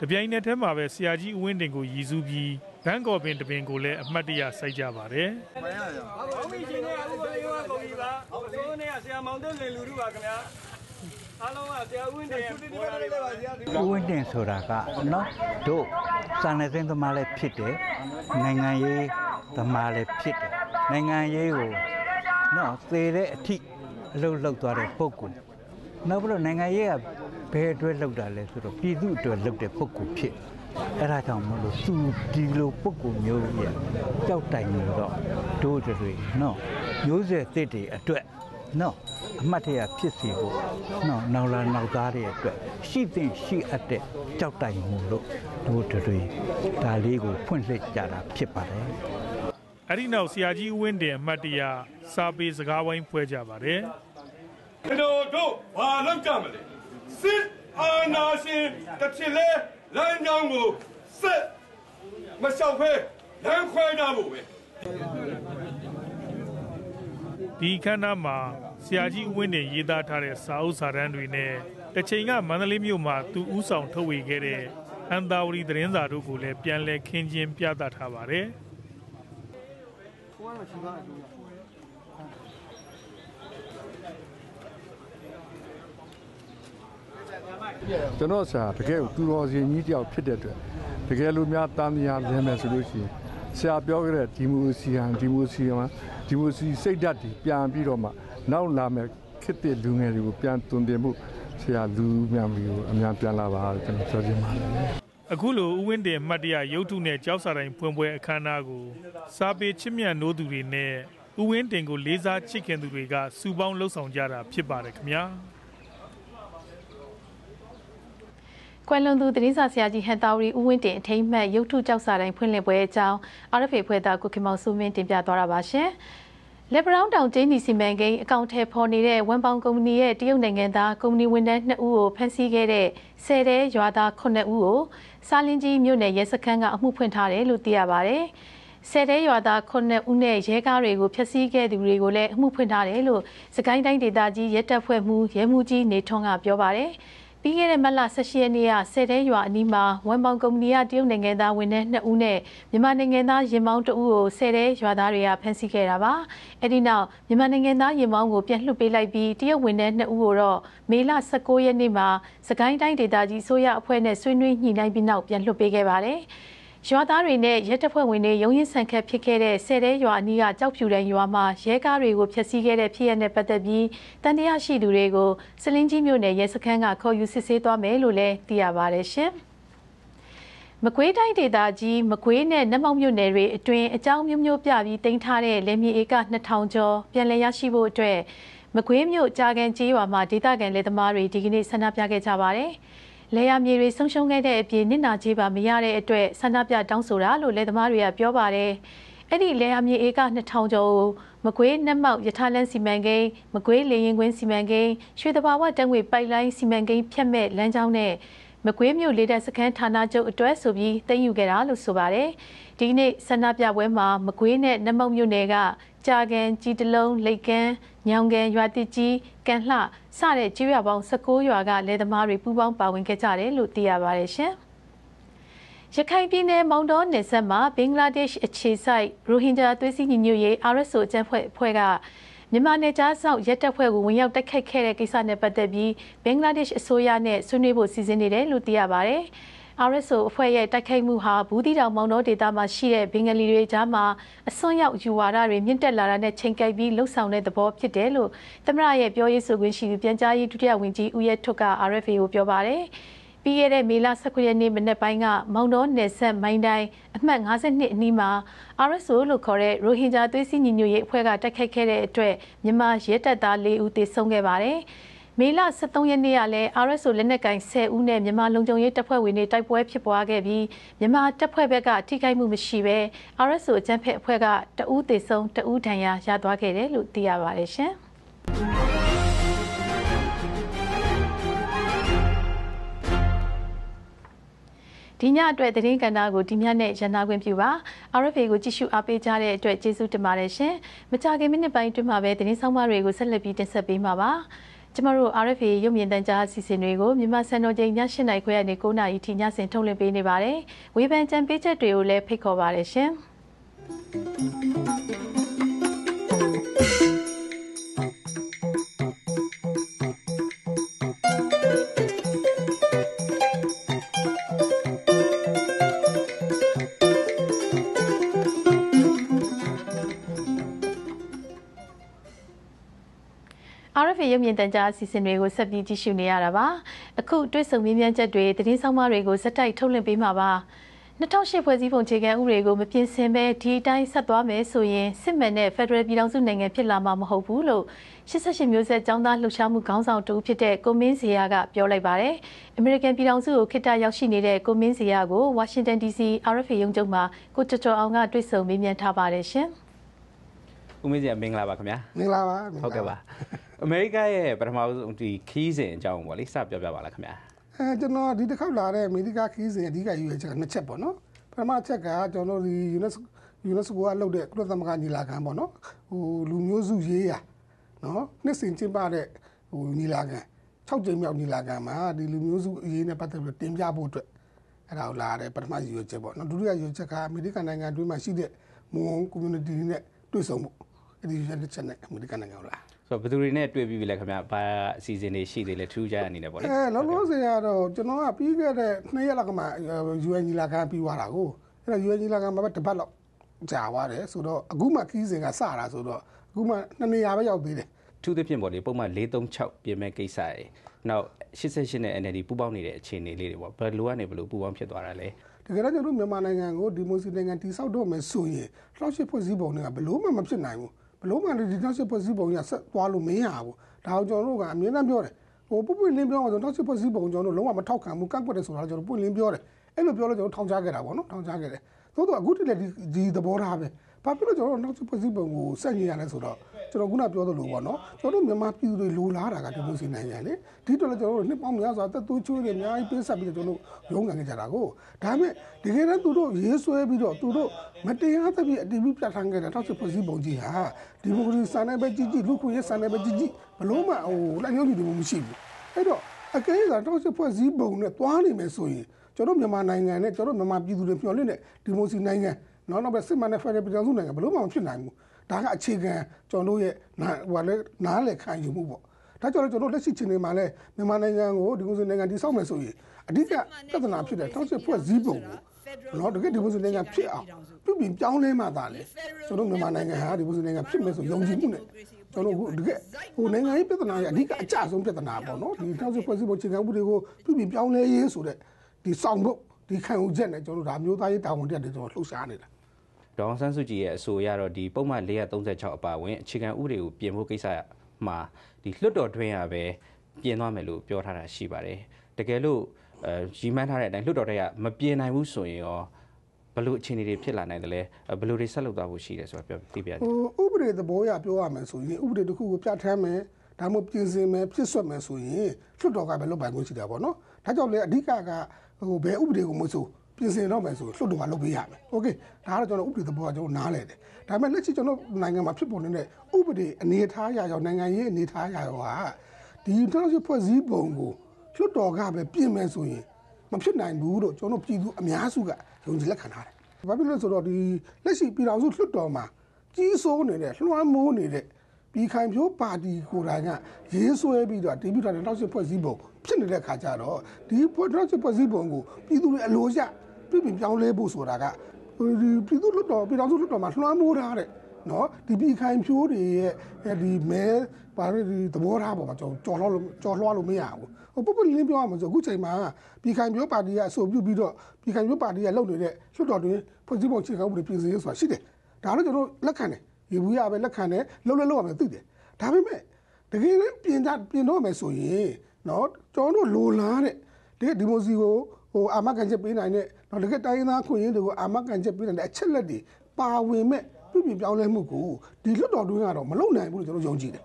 တပြိုင်နက်တည်းမှာပဲဆရာကြီးဦးဝင်းတင်ကိုရည်စူးပြီးဘန်ကော်ပင်တပင်ကိုလည်းအမှတ်တရစိုက်ကြပါတယ်။ဘောင်းမီရှင်နဲ့အခုပဲရောကုန်ပြီပါ။အစိုးနဲ့ဆရာမောင်တုတ်လင်လူတို့ပါခင်ဗျာ။ အားလုံးကဆရာဦးဝင်းတင်ပေါ်လာတယ်ပါဆရာဒီဦးဝင်းတင်ဆိုတာကနော်တို့စာနယ်ဇင်းသမားလည်းဖြစ်တယ်နိုင်ငံရေးသမားလည်းဖြစ်တယ်နိုင်ငံရေးကိုနော်သေတဲ့အထိအလုပ်လုပ်သွားတဲ့ပုဂ္ဂိုလ်နောက်ပြီးတော့နိုင်ငံရေးကဘယ်အတွက်လုပ်တာလဲဆိုတော့ပြည်သူအတွက်လုပ်တဲ့ပုဂ္ဂိုလ်ဖြစ်အဲ့ဒါကြောင့်မလို့သူဒီလိုပုဂ္ဂိုလ်မျိုးရဲ့ကြောက်တိုင်လို့တော့တို့တွေနော်မျိုးဆက်သစ်တွေအတွက် နော်အမှတ်တရဖြစ်စီဖို့နော်နောက်လာနောက်သားတွေအတွက်ရှိသင့်ရှိအပ်တဲ့ကြောက်တိုင်မှုလို့တို့တွေဒါလေးကိုဖွင့်လှစ်ကြတာဖြစ်ပါတယ်အဲ့ဒီနောက်ဆရာကြီးဦးဝင်းတင်အမှတ်တရစာပေစကားဝိုင်းဖွဲ့ကြပါတယ်ကျွန်တော်တို့ဘာလုပ်ကြမလဲစစ်အာဏာရှင်တစ်ချစ်လဲလမ်းကြောင်းကိုစစ်မလျှောက်ဖဲလမ်းခွဲကြဖို့ပဲ ဒီခန်းသားမှာဆရာကြီးဦးဝင်းတင်ရေးသားထားတဲ့စာအုပ်စာတမ်းတွေနဲ့တစ်ချိန်ကမန္တလေးမြို့မှာသူဥဆောင်ထုတ်ဝေခဲ့တဲ့အန်တာဝရီသတင်းစာတို့ကိုလည်းပြန်လည်ခင်းကျင်းပြသထားပါတယ်။ကျွန်တော်ဆရာတကယ်ကိုသူတော်စင်ကြီးတယောက်ဖြစ်တဲ့အတွက်တကယ်လို့များတာမယာလဲမယ်ဆိုလို့ရှိရင် ဆရာပြောခဲ့တဲ့ဒီမိုစီဟန်ဒီမိုစီဟန်ဒီမိုစီစိတ်ဓာတ်တွေပြန်ပြီးတော့မှနောက်လာမဲ့ခေတ်တဲ့လူငယ်တွေကိုပြန်တွင်တင်မှုဆရာလူများမျိုးအများပြန်လာပါကျွန်တော်ပြောချင်ပါတယ်အခုလိုဥဝင်းတင်အမှတ်တရရုပ်ထုနဲ့ကြောက်စာတိုင်းဖွင့်ပွဲအခမ်းအနားကိုစာပေချစ်မြတ်နိုးသူတွေနဲ့ဥဝင်းတင်ကိုလေးစားချစ်ခင်သူတွေကစူပေါင်းလှုပ်ဆောင်ကြတာဖြစ်ပါတယ်ခင်ဗျာ ကွယ်လွန်သူသတင်းစာဆရာကြီးဟန်တာဝရီဦးဝင်းတင်အထိမ်းမှတ်ရုပ်ထုကြောက်စာတိုင်းဖွင့်လှစ်ပွဲအကြောင်း RFA ဖွဲ့သားကိုခင်မောင်စုမင်းတင်ပြသွားတာပါရှင်။လက်ဘရောင်းတောင်ကျင်းဒီစီမံကိန်းအကောင့်ထဲပေါ်နေတဲ့ဝန်ပေါင်ကုမ္ပဏီရဲ့တရုတ်နိုင်ငံသားကုမ္ပဏီဝန်ထမ်း2ဦးကိုဖမ်းဆီးခဲ့တဲ့ဆယ်တဲရွာသား9ဦးကိုစာလင်းကြီးမြို့နယ်ရဲစခန်းကအမှုဖွင့်ထားတယ်လို့သိရပါဗျ။ဆယ်တဲရွာသား9ဦးနဲ့ရဲကားတွေကိုဖျက်ဆီးခဲ့သူတွေကိုလည်းအမှုဖွင့်ထားတယ်လို့စကိုင်းတိုင်းဒေသကြီးရဲတပ်ဖွဲ့မှူးရဲမှူးကြီးနေထွန်းကပြောပါတယ်။ ပြီးခဲ့တဲ့မတ်လ18ရက်နေ့ကဆယ်တဲရွာအနီးမှာဝန်ပေါင်ကုမ္ပဏီကတရုတ်နိုင်ငံသားဝန်ထမ်း2ဦးနဲ့မြန်မာနိုင်ငံသားရင်မောင်း2ဦးကိုဆယ်တဲရွာသားတွေကဖမ်းဆီးခဲ့တာပါ။အဲဒီနောက်မြန်မာနိုင်ငံသားရင်မောင်းကိုပြန်လွှတ်ပေးလိုက်ပြီးတရုတ်ဝန်ထမ်း2ဦးကိုတော့မေလ19ရက်နေ့မှာစကိုင်းတိုင်းဒေသကြီးဆိုရအဖွဲ့နဲ့ဆွေးနွေးညှိနှိုင်းပြီးနောက်ပြန်လွှတ်ပေးခဲ့ပါတယ်။ ရွာသားတွေနဲ့ရဲတပ်ဖွဲ့ဝင်တွေရုံရင်ဆန်ခတ်ဖြစ်ခဲ့တဲ့ဆယ်တဲရွာအနီးကကြောက်ဖြူတန်းရွာမှာရဲကားတွေကိုဖျက်ဆီးခဲ့တဲ့ဖြစ်ရပ်နဲ့ပတ်သက်ပြီးတန်တရားရှိသူတွေကိုစလင်းကြီးမြို့နယ်ရဲစခန်းကခေါ်ယူစစ်ဆေးသွားမယ်လို့လည်းသိရပါတယ်ရှင်။မကွေးတိုင်းဒေသကြီးမကွေးနဲ့နမောက်မြို့နယ်တွေအတွင်းအကြောင်းမျိုးမျိုးပြပြီးတင်ထားတဲ့လယ်မြေဧက2000ကျော်ပြန်လည်ရရှိဖို့အတွက်မကွေးမြို့ကြာကန်ကျေးရွာမှာဒေသခံလယ်သမားတွေဒီကနေ့ဆန္ဒပြခဲ့ကြပါတယ်။ လေယာမြေတွေဆုံးရှုံးခဲ့တဲ့အပြင်နစ်နာကြေးပါမရတဲ့အတွက်ဆန္ဒပြတောင်းဆိုတာလို့လယ်သမားတွေကပြောပါတယ်။အဲ့ဒီလေယာမြေဧက2000ကျော်ကိုမကွေးနှက်မောက်ရထားလမ်းစီမံကိန်းမကွေးလေရင်ကွင်းစီမံကိန်းရွှေတဘာဝတန်းငွေပိုက်လိုင်းစီမံကိန်းဖြတ်မဲ့လမ်းကြောင်းနဲ့မကွေးမြို့လေတပ်စခန်းဌာနချုပ်အတွက်ဆိုပြီးတင်ယူခဲ့တာလို့ဆိုပါတယ်။ဒီနေ့ဆန္ဒပြပွဲမှာမကွေးနဲ့နမောက်မြို့နယ်က ကြာကန်ကြီးတလုံးလိတ်ကန်းညောင်ကန်ရွာတိကြီးကန်လှစတဲ့ကျေးရွာပေါင်း16ရွာကလယ်သမားတွေပူးပေါင်းပါဝင်ခဲ့ကြတယ်လို့သိရပါတယ်ရှင်။ရခိုင်ပြည်နယ်မောင်တော်နယ်စပ်မှာဘင်္ဂလားဒေ့ရှ်အခြေစိုက်ရိုဟင်ဂျာသွေးစည်းညီညွတ်ရေး RSO အကြမ်းဖက်အဖွဲ့ကမြန်မာနယ်ခြားစောင့်ရဲတပ်ဖွဲ့ကိုဝင်ရောက်တိုက်ခိုက်ခဲ့တဲ့ကိစ္စနဲ့ပတ်သက်ပြီးဘင်္ဂလားဒေ့ရှ်အစိုးရနဲ့ဆွေးနွေးဖို့စီစဉ်နေတယ်လို့သိရပါတယ်။ RSO အဖွဲ့ရဲ့တိုက်ခိုက်မှုဟာဘူးတီတောင်မောင်တော်ဒေသမှာရှိတဲ့ဘင်္ဂလီတွေကြားမှာအစွန်းရောက်ယူဝါဒတွေမြင့်တက်လာတာနဲ့ချိန်ကိုက်ပြီးလှုပ်ဆောင်တဲ့သဘောဖြစ်တယ်လို့သမရရဲ့ပြောရေးဆိုခွင့်ရှိသူပြန်ကြားရေးဒုတိယဝန်ကြီးဦးရဲထွတ်က RFA ကိုပြောပါတယ်။ပြီးခဲ့တဲ့မေလ19ရက်နေ့မနေ့ပိုင်းကမောင်တော်နယ်ဆက်မိုင်းတိုင်းအမှတ်52အနီးမှာ RSO လို့ခေါ်တဲ့ရိုဟင်ဂျာသွေးစည်းညီညွတ်ရေးအဖွဲ့ကတိုက်ခိုက်ခဲ့တဲ့အတွက်မြန်မာရဲတပ်သား၄ဦးသေဆုံးခဲ့ပါတယ်။ မေလ23ရက်နေ့ကလည်း RSO လက်နက်ကင်10ဦးနဲ့မြန်မာလုံခြုံရေးတပ်ဖွဲ့ဝင်တွေတိုက်ပွဲဖြစ်ပွားခဲ့ပြီးမြန်မာတပ်ဖွဲ့ဘက်ကထိခိုက်မှုမရှိဘဲ RSO အကြမ်းဖက်အဖွဲ့ကတဦးသေဆုံးတဦးဒဏ်ရာရသွားခဲ့တယ်လို့သိရပါတယ်ရှင်။ဒီညအတွက်သတင်းကဏ္ဍကိုဒီညနဲ့ရန်နာခွင့်ပြုပါ RFA ကိုကြည့်ရှုအားပေးကြတဲ့အတွက်ကျေးဇူးတင်ပါတယ်ရှင်။မကြခင်မိနစ်ပိုင်းအတွင်းမှာပဲသတင်းဆောင်မတွေကိုဆက်လက်ပြီးတင်ဆက်ပေးမှာပါ။ ကျမတို့ RFA ရုပ်မြင်သံကြားအစီအစဉ်တွေကိုမြန်မာစံတော်ချိန်ည7:00နာရီခွဲကနေ9:00နာရီထိညစဉ်ထုတ်လွှင့်ပေးနေပါတယ်။ဝေဖန်ကြံပေးချက်တွေကိုလည်းဖိတ်ခေါ်ပါရရှင်။ ရုပ်မြင်သံကြားအစီအစဉ်တွေကိုဆက်ပြီးကြည့်ရှုနေရတာပါအခုတွဲဆုံမြင်းမြန်းချက်တွေသတင်းဆောင်မတွေကိုစက်တိုက်ထုတ်လွှင့်ပေးမှာပါ2008ဖွဲ့စည်းပုံခြေခံဥပဒေကိုမပြင်ဆင်ဘဲဒီအတိုင်းဆက်သွားမယ်ဆိုရင်စစ်မှန်တဲ့ Federal ပြည်ထောင်စုနိုင်ငံဖြစ်လာမှာမဟုတ်ဘူးလို့88မျိုးဆက်ចောင်းသားလှုပ်ရှားမှုခေါင်းဆောင်တူဖြစ်တဲ့ကိုမင်းစီယာကပြောလိုက်ပါတယ်။ American ပြည်ထောင်စုကိုခေတ္တရောက်ရှိနေတဲ့ကိုမင်းစီယာကို Washington DC RFA ရုံးချုပ်မှာကိုကျော်ကျော်အောင်ကတွေ့ဆုံမေးမြန်းထားပါတယ်ရှင်။ဦးမင်းစီယာမင်္ဂလာပါခင်ဗျာ။မင်္ဂလာပါ။ဟုတ်ကဲ့ပါ။ အမေရိကရဲ့ပထမဆုံးဒီခီးစဉ်အကြောင်းပေါ့လေစပြောပြပါလားခင်ဗျာအဲကျွန်တော်ဒီတစ်ခေါက်လာတဲ့အမေရိကခီးစဉ်အဓိကယူရချက်ကနှစ်ချက်ပေါ့နော်ပထမချက်ကကျွန်တော်တို့ဒီ UNESCO UNESCO ကလုပ်တဲ့ကုလသမဂ္ဂညီလာခံပေါ့နော်ဟိုလူမျိုးစုရေးရာနော်နှစ်စဉ်ကျင်းပတဲ့ဟိုညီလာခံ6ကြိမ်မြောက်ညီလာခံမှာဒီလူမျိုးစုအရေးနဲ့ပတ်သက်ပြီးတင်ပြဖို့အတွက်အဲ့ဒါကိုလာတယ်ပထမရည်ရွယ်ချက်ပေါ့နော်ဒုတိယရည်ရွယ်ချက်ကအမေရိကန်နိုင်ငံအတွင်းမှာရှိတဲ့မွန် community နဲ့တွေ့ဆုံမှုအဲ့ဒီရည်ရွယ်ချက်နဲ့အမေရိကန်နိုင်ငံကိုလာ ဆိုတော့ဘယ်သူတွေနဲ့တွေ့ပြီးပြီလဲခင်ဗျဘာအစီအစဉ်တွေရှိသေးလဲထူးခြားရအနေနဲ့ပေါ့လေအဲလောလောဆယ်ကတော့ကျွန်တော်ကပြီးခဲ့တဲ့နှစ်ရက်လောက်ကမှ UN ညီလာခံပြီးသွားတာကိုအဲ့တော့ UN ညီလာခံမှာပဲတစ်ပတ်လောက်ကြာသွားတယ်ဆိုတော့အခုမှခီးစဉ်ကစတာဆိုတော့အခုမှနှစ်နေရာပဲရောက်သေးတယ်ထူးသဖြင့်ပေါ့လေပုံမှန်436ပြင်မဲ့ကိစ္စရယ်နောက်88နဲ့ NLD ပူးပေါင်းနေတဲ့အခြေအနေလေးတွေပေါ့ဘယ်လိုကနေဘယ်လိုပူးပေါင်းဖြစ်သွားတာလဲတကယ်တော့ကျွန်တော်မြန်မာနိုင်ငံကိုဒီမိုစီနိုင်ငံတိဆောက်တော့မယ်ဆိုရင်လောက်ရှိဖွဲ့စည်းပုံတွေကဘလို့မှမဖြစ်နိုင်ဘူး ဘလို့မှဒီလောက်ရှိဖွဲ့စည်းပုံကဆက်သွားလို့မရဘူးဒါကိုကျွန်တော်တို့ကအမြဲတမ်းပြောတယ်ဟိုပုပ်ပွင့်လင်းပြောအောင်ဆိုတော့လောက်ရှိဖွဲ့စည်းပုံကျွန်တော်တို့လုံးဝမထောက်ခံဘူးကန့်ကွက်တယ်ဆိုတာကျွန်တော်ပွင့်လင်းပြောတယ်အဲ့လိုပြောလို့ကျွန်တော်ထောင်ချခဲ့တာပေါ့နော်ထောင်ချခဲ့တယ်သို့တော့အခုတည်းဒီဒီသဘောထားပဲဘာဖြစ်လို့ကျွန်တော်တို့နောက်ဖွဲ့စည်းပုံကိုစက်ညင်ရလဲဆိုတော့ ကျွန်တော်ခုနပြောသလိုပေါ့နော်ကျွန်တော်တို့မြန်မာပြည်သူတွေလိုလားတာကဒီမိုစီနိုင်ငံလေဒီတော့လည်းကျွန်တော်တို့နှစ်ပေါင်းများစွာတက်သွေးချိုးတွေအများကြီးပေးဆက်ပြီးတော့ကျွန်တော်တို့ရုန်းကန်ခဲ့ကြတာကိုဒါပေမဲ့တကယ်တမ်းသူတို့ရေးဆွဲပြီးတော့သူတို့မတရားသဖြင့်အတီးပြီးပြဋ္ဌာန်းခဲ့တဲ့နောက်ဆက်ဖွဲ့စည်းပုံကြီးဟာဒီမိုကရေစီစံနဲ့ပဲကြီးကြီးလူခွင့်ရေးစံနဲ့ပဲကြီးကြီးဘလို့မှဟိုလက်ညှိုးကြီးတွေမရှိဘူးအဲ့တော့အကဲကနောက်ဆက်ဖွဲ့စည်းပုံနဲ့တွားနေမယ်ဆိုရင်ကျွန်တော်မြန်မာနိုင်ငံနဲ့ကျွန်တော်မြန်မာပြည်သူတွေမျှော်လင့်တဲ့ဒီမိုကရေစီနိုင်ငံနောက်နောက်ပဲစစ်မှန်တဲ့ဖက်ဒရယ်ပြည်ထောင်စုနိုင်ငံဘလို့မှမဖြစ်နိုင်ဘူး ဒါကအခြေခံကျွန်တော်တို့ရဲ့နာဟိုလေနားလေခံယူမှုပေါ့ဒါကြောင့်ကျွန်တော်လက်ရှိချိန်တွေမှာလဲမြန်မာနိုင်ငံကိုဒီမိုကရေစီနိုင်ငံတည်ဆောက်မယ်ဆိုရင်အဓိကပြဿနာဖြစ်တဲ့ထောက်စစ်ဖွဲ့စည်းပုံကိုနော်တကယ်ဒီမိုကရေစီနိုင်ငံဖြစ်အောင်ပြုပြင်ပြောင်းလဲမှသာလေကျွန်တော်မြန်မာနိုင်ငံဟာဒီမိုကရေစီနိုင်ငံဖြစ်မယ်ဆိုယုံကြည်မှုနဲ့ကျွန်တော်တို့တကယ်ဟိုနိုင်ငံရေးပြဿနာရဲ့အဓိကအကျဆုံးပြဿနာပေါ့နော်ဒီထောက်စစ်ဖွဲ့စည်းပုံချိန်ခံဥပဒေကိုပြုပြင်ပြောင်းလဲရေးဆိုတဲ့ဒီဆောင်ဖို့ဒီခံယူချက်နဲ့ကျွန်တော်တို့ဒါမျိုးသားရေးတာဝန်တက်တွေကျွန်တော်လှုပ်ရှားနေတာ ဒေါအောင်ဆန်းစုကြည်ရဲ့အဆိုအရတော့ဒီပုံမှန်436အပါအဝင်အခြေခံဥပဒေကိုပြင်ဖို့ကိစ္စမှာဒီလွတ်တော်တွင်းရပဲပြင်သွားမယ်လို့ပြောထားတာရှိပါတယ်တကယ်လို့အဲရီမန်းထားတဲ့အတိုင်းလွတ်တော်တွေကမပြင်နိုင်ဘူးဆိုရင်ရောဘယ်လိုအခြေအနေတွေဖြစ်လာနိုင်တယ်လဲဘယ်လိုတွေဆက်လုပ်သွားဖို့ရှိတယ်ဆိုတာပြောသိပြရစီဟိုဥပဒေသဘောအရပြောရမယ်ဆိုရင်ဥပဒေတစ်ခုကိုပြဋ္ဌာန်းမယ်ဒါမှမဟုတ်ပြင်ဆင်မယ်ဖြစ်ဆွတ်မယ်ဆိုရင်လွှတ်တော်ကပဲလုပ်ပိုင်ခွင့်ရှိတာပေါ့နော်ဒါကြောင့်လေအဓိကကဟိုဘယ်ဥပဒေကိုမဆို ပြင်ဆင်တော့မယ်ဆိုလွှတ်တော်ကလုပ်ပေးရမယ်။ Okay ဒါကတော့ကျွန်တော်ဥပဒေသဘောကကျွန်တော်နားလည်တယ်။ဒါပေမဲ့လက်ရှိကျွန်တော်နိုင်ငံမှာဖြစ်ပေါ်နေတဲ့ဥပဒေအနေအထားအရရောနိုင်ငံရေးအနေအထားအရရောဟာဒီတော့ရှိဖွဲ့စည်းပုံကိုလွှတ်တော်ကပဲပြင်မယ်ဆိုရင်မဖြစ်နိုင်ဘူးလို့ကျွန်တော်ပြည်သူအများစုကယုံကြည်လက်ခံထားတယ်။ဘာဖြစ်လို့ဆိုတော့ဒီလက်ရှိပြည်တော်စုလွှတ်တော်မှာကြီးစိုးနေတဲ့လွှမ်းမိုးနေတဲ့ပြည်ခိုင်ဖြိုးပါတီကိုယ်တိုင်ကရေးဆွဲပြီးတော့တည်ပြီးတော့နောက်စစ်ဖွဲ့စည်းပုံဖြစ်နေတဲ့ခါကျတော့ဒီဖွဲ့နောက်စစ်ဖွဲ့စည်းပုံကိုပြည်သူတွေအလိုရ ပြည်ပြင်ပြောင်းလဲဖို့ဆိုတာကဒီပြည်သူလွှတ်တော်ပြည်တော်စုလွှတ်တော်မှာလွှမ်းမိုးထားတဲ့နော်ဒီပြည်ခိုင်ဖြိုးတွေရဲ့ဒီမဲပါရဒီသဘောထားပေါ်မှာကျွန်တော်ကြော်လွှားလို့ကြော်လွှားလို့မရဘူးဟိုပုပ္ပလင်းပြောရမှာဆိုအခုချိန်မှာပြည်ခိုင်ဖြိုးပါတီကအဆိုပြုပြီးတော့ပြည်ခိုင်ဖြိုးပါတီကလုပ်နေတဲ့လွှတ်တော်တွင်ဖွဲ့စည်းပုံအခြေခံဥပဒေပြင်ဆင်ရေးဆိုတာရှိတယ်ဒါတော့ကျွန်တော်လက်ခံတယ်ရေဘူးရပဲလက်ခံတယ်လှုပ်လဲလှုပ်ရမယ်သိတယ်ဒါပေမဲ့တကယ်လည်းပြင်တာပြင်တော့မယ်ဆိုရင်နော်ကျွန်တော်တို့လိုလားတဲ့ဒီဒီမိုစီကို ဟိုအာမခံချက်ပေးနိုင်တဲ့နော်တကယ်တိုင်းရင်းသားခွင့်ရင်းတွေကိုအာမခံချက်ပေးနိုင်တဲ့အချက်လက်တွေပါဝင်မဲ့ပြပြပြောင်းလဲမှုကိုဒီလွတ်တော်တွင်းကတော့မလုပ်နိုင်ဘူးလို့ကျွန်တော်ယုံကြည်တယ်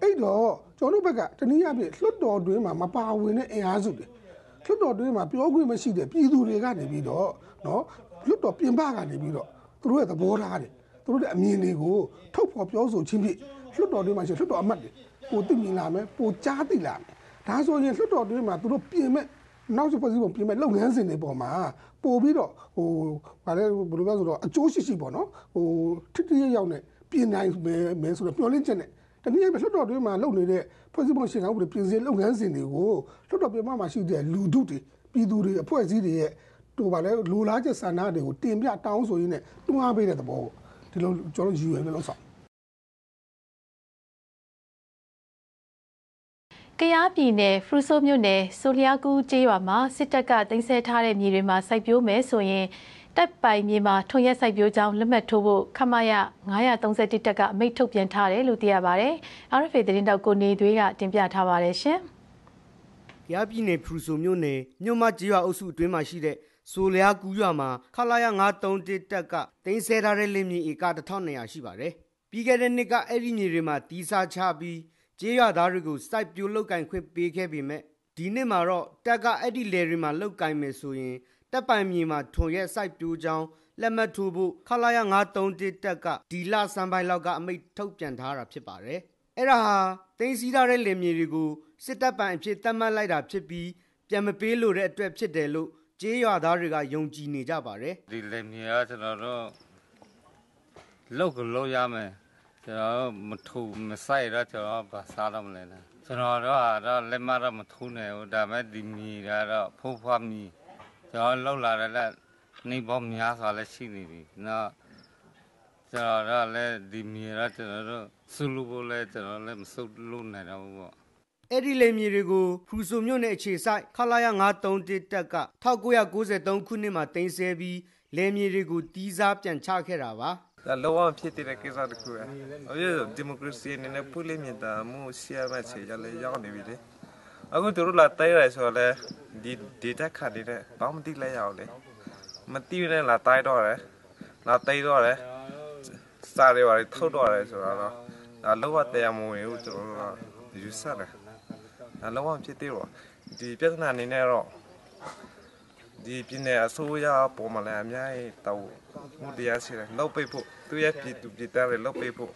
အဲ့တော့ကျွန်တော်တို့ဘက်ကတနည်းအားဖြင့်လွတ်တော်တွင်းမှာမပါဝင်တဲ့အင်အားစုတွေလွတ်တော်တွင်းမှာပြောခွင့်မရှိတဲ့ပြည်သူတွေကနေပြီးတော့နော်လွတ်တော်ပြင်ပကနေပြီးတော့သူတို့ရဲ့သဘောထားတွေသူတို့ရဲ့အမြင်တွေကိုထုတ်ဖော်ပြောဆိုခြင်းဖြင့်လွတ်တော်တွင်းမှာရှိလွတ်တော်အမတ်တွေပိုသိမြင်လာမယ်ပိုကြားသိလာမယ်ဒါဆိုရင်လွတ်တော်တွင်းမှာသူတို့ပြင်မဲ့ နောက်ဆက်ဖွဲ့စည်းပုံပြင်မဲ့လုပ်ငန်းစဉ်တွေပေါ်မှာပို့ပြီးတော့ဟိုဗာလဲဘယ်လိုပြောဆိုတော့အကျိုးရှိရှိပေါ့နော်ဟိုထိတိရရောက်နဲ့ပြင်နိုင်မယ်မယ်ဆိုတော့မျှော်လင့်ချက်နဲ့တနည်းအားဖြင့်လွှတ်တော်တွင်းမှာလုပ်နေတဲ့ဖွဲ့စည်းပုံရှင်ကောင်းဥပဒေပြင်ဆင်လုပ်ငန်းစဉ်တွေကိုလွှတ်တော်ပြင်ပမှာရှိတဲ့လူထုတွေပြည်သူတွေအဖွဲ့အစည်းတွေရဲ့တို့ဗာလဲလူလားချက်ဆန္ဒတွေကိုတင်ပြတောင်းဆိုရင်းနဲ့တွန်းအားပေးတဲ့သဘောပေါ့ဒီလိုကျွန်တော်ရည်ရွယ်ပြီးလို့ဆောင် ကယားပြည်နယ်ဖရူဆိုမြို့နယ်ဆိုလျာကူးကျေးရွာမှာစစ်တပ်ကတင်ဆက်ထားတဲ့မြေတွေမှာစိုက်ပျိုးမယ်ဆိုရင်တပ်ပိုင်မြေမှာထွန်ရက်စိုက်ပျိုးကြောင်းလက်မှတ်ထိုးဖို့ခမရ931တက်ကအမိန့်ထုတ်ပြန်ထားတယ်လို့သိရပါဗျ။ RFA သတင်းတောက်ကိုနေသွေးကတင်ပြထားပါတယ်ရှင်။ရပြည်နယ်ဖရူဆိုမြို့နယ်မြို့မကြီးရွာအုပ်စုအတွင်းမှာရှိတဲ့ဆိုလျာကူးရွာမှာခလာရ931တက်ကတင်ဆဲထားတဲ့လင်းမြေဧက1200ရှိပါတယ်။ပြီးခဲ့တဲ့နှစ်ကအဲ့ဒီမြေတွေမှာတီးစားချပြီး ကျေးရွာသားတွေကိုစိုက်ပျိုးလောက်ကင်ခွင့်ပေးခဲ့ပေမဲ့ဒီနှစ်မှာတော့တက်ကအဲ့ဒီလယ်တွေမှာလောက်ကင်မယ်ဆိုရင်တတပ်ပိုင်မြေမှာထွန်ရက်စိုက်ပျိုးကြောင်းလက်မှတ်ထိုးဖို့ခလာရ931တက်ကဒီလစံပိုင်းလောက်ကအမိတ်ထုတ်ပြန်ထားတာဖြစ်ပါတယ်။အဲ့ဒါဟာတင်းစီးထားတဲ့လင်မြေတွေကိုစစ်တပ်ပိုင်အဖြစ်သတ်မှတ်လိုက်တာဖြစ်ပြီးပြန်မပေးလို့တဲ့အတွက်ဖြစ်တယ်လို့ကြေးရွာသားတွေကယုံကြည်နေကြပါတယ်။ဒီလင်မြေကကျွန်တော်တို့လောက်ကလောက်ရမယ် ကျွန်တော်မထူမဆိုင်တော့ကျွန်တော်ဘာစားတော့မလဲလားကျွန်တော်တို့ကတော့လက်မတော့မထူနိုင်ဘူးဒါပေမဲ့ဒီမြေကတော့ဖိုးဖွားမြေကျွန်တော်လောက်လာတယ်လက်နေပေါင်းများစွာလည်းရှိနေပြီနော်ကျွန်တော်တို့လည်းဒီမြေတော့ကျွန်တော်တို့ဆူလို့လည်းကျွန်တော်လည်းမဆုတ်လို့နိုင်တော့ဘူးပေါ့အဲ့ဒီလေမြေတွေကိုဖရူဆိုမြို့နယ်အခြေဆိုင်ခလာရ931တက်က1993ခုနှစ်မှာတင်ဆဲပြီးလေမြေတွေကိုတီးစားပြန်ချခဲ့တာပါ ဒါလောကဖြစ်တဲ့ကိစ္စတခုပဲ။အခုဒီမိုကရေစီနဲ့လည်းပုလိမြတာမှုရှေ့မှာချေကြလေရောက်နေပြီလေ။အခုတို့လာတိုက်ရဲဆိုလဲဒီ data ခါနေတဲ့ဘာမှမသိလဲရအောင်လေ။မသိနဲ့လာတိုက်တော့တယ်။လာတိုက်တော့တယ်။စားရပါလေထုတ်တော့တယ်ဆိုတော့ဒါလောကတရားမဝင်ဘူးကျွန်တော်တို့ယူဆတယ်။ဒါလောကဖြစ်သေးတော့ဒီပြဿနာအနေနဲ့တော့ ဒီပြည်နယ်အစိုးရပေါ်မှာလည်းအများကြီးတောက်မှုတရားရှိတယ်လောက်ပိတ်ဖို့သူရဲ့ပြည်သူပြည်သားတွေလောက်ပိတ်ဖို့